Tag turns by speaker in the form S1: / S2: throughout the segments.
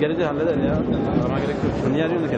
S1: Gelince halleder ya. Arama gerek yok. Niye arıyorsun ki?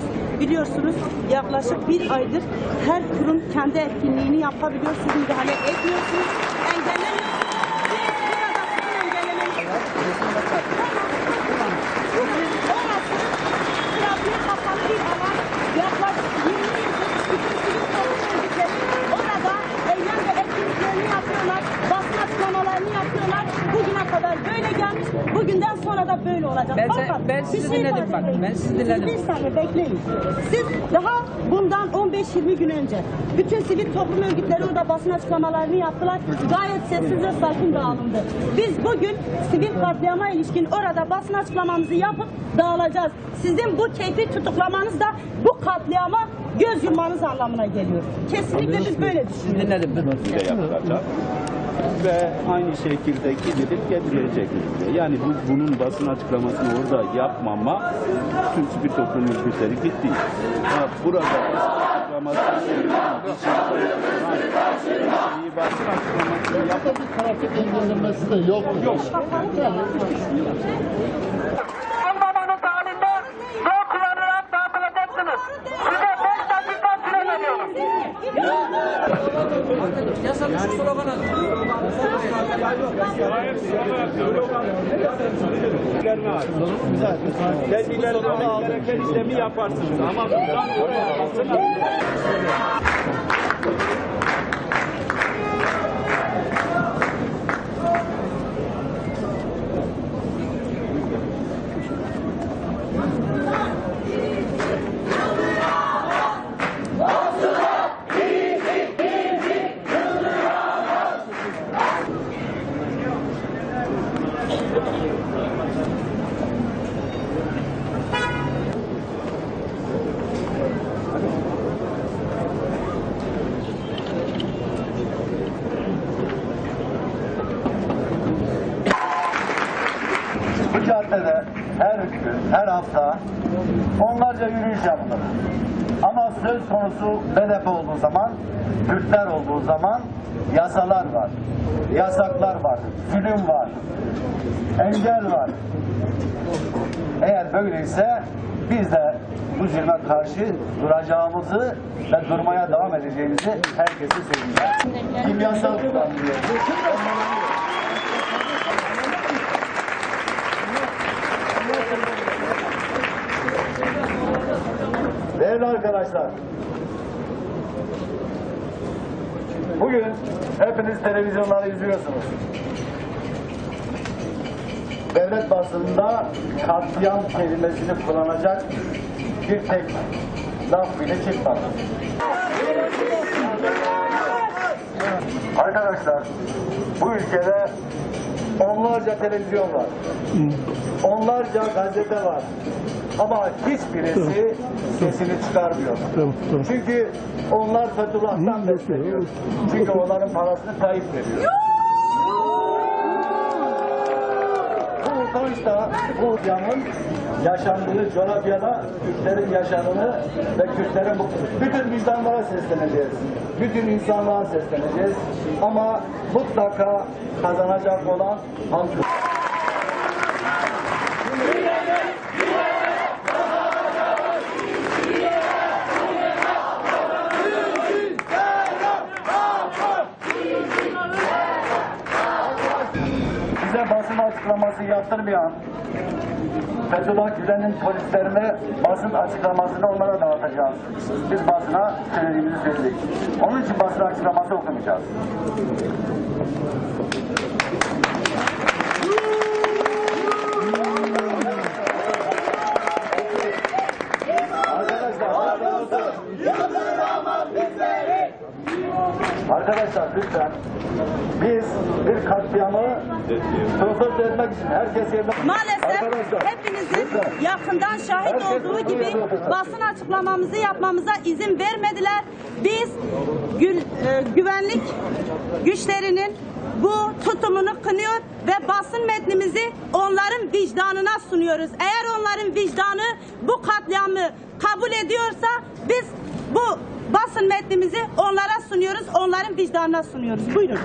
S2: Söylüyoruz. Biliyorsunuz yaklaşık bir aydır her kurum kendi etkinliğini yapabiliyor. Siz müdahale etmiyorsunuz. Engellemiyorsunuz. Biz burada sizin engellemeniz. Orası trafiğe kapalı bir alan. Yaklaşık 20 yıldır bütün sivil toplum örgütleri orada eylem ve etkinliklerini yapıyorlar. Basın açıklamalarını yapıyorlar. Bugüne kadar böyle gelmiş. Bugünden sonra da böyle olacak.
S3: Ben
S2: Fakat
S3: ben sizi
S2: şey
S3: dinledim bak, ben sizi
S2: Siz
S3: dinledim.
S2: Bir saniye bekleyin. Siz daha bundan 15-20 gün önce bütün sivil toplum örgütleri orada basın açıklamalarını yaptılar. Gayet sessiz ve sakin dağılındı. Biz bugün sivil katliama ilişkin orada basın açıklamamızı yapıp dağılacağız. Sizin bu keyfi tutuklamanız da bu katliama göz yummanız anlamına geliyor. Kesinlikle biz böyle düşünüyoruz.
S3: Sizi dinledim ben.
S4: de yapılacak ve aynı şekilde gidilip getirilecek. Yani bu, bunun basın açıklamasını orada yapmama tüm sivil toplum örgütleri gitti. Ha, burada şeyi basın açıklamasını yap
S5: trafik engellemesi de yok. Yok.
S3: Yasa dışı slogan atın.
S4: Tedbirlerini almak gereken işlemi yaparsınız. Ama buradan oraya
S6: Bu caddede her gün, her hafta onlarca yürüyüş yapılır. Ama söz konusu BDP olduğu zaman, Kürtler olduğu zaman yasalar var, yasaklar var, zulüm var, engel var. Eğer böyleyse biz de bu zulme karşı duracağımızı ve durmaya devam edeceğimizi herkese söyleyeceğim. Kimyasal kullanılıyor. Arkadaşlar, bugün hepiniz televizyonları izliyorsunuz. Devlet basınında katliam kelimesini kullanacak bir tek laf bile çıkmadı. Arkadaşlar, bu ülkede onlarca televizyon var. Onlarca gazete var. Ama hiçbirisi sesini çıkarmıyor. Çünkü onlar Fethullah'tan besleniyor. Çünkü onların parasını Tayyip veriyor. Sonuçta bu yanın yaşandığı coğrafyada Kürtlerin yaşamını ve Kürtlerin bu bütün vicdanlara sesleneceğiz. Bütün insanlığa sesleneceğiz. Ama mutlaka kazanacak olan halk. bize basın açıklaması yaptırmayan Fethullah Gülen'in polislerine basın açıklamasını onlara dağıtacağız. Biz basına söylediğimizi söyledik. Onun için basın açıklaması okumayacağız. Arkadaşlar lütfen biz bir katliamı protesto etmek için herkes yerine...
S2: Maalesef
S6: Arkadaşlar,
S2: hepinizin
S6: lütfen.
S2: yakından şahit
S6: Herkes
S2: olduğu gibi basın açıklamamızı yapmamıza izin vermediler. Biz gül- e, güvenlik güçlerinin bu tutumunu kınıyor ve basın metnimizi onların vicdanına sunuyoruz. Eğer onların vicdanı bu katliamı kabul ediyorsa biz metnimizi onlara sunuyoruz, onların vicdanına sunuyoruz. Buyurun.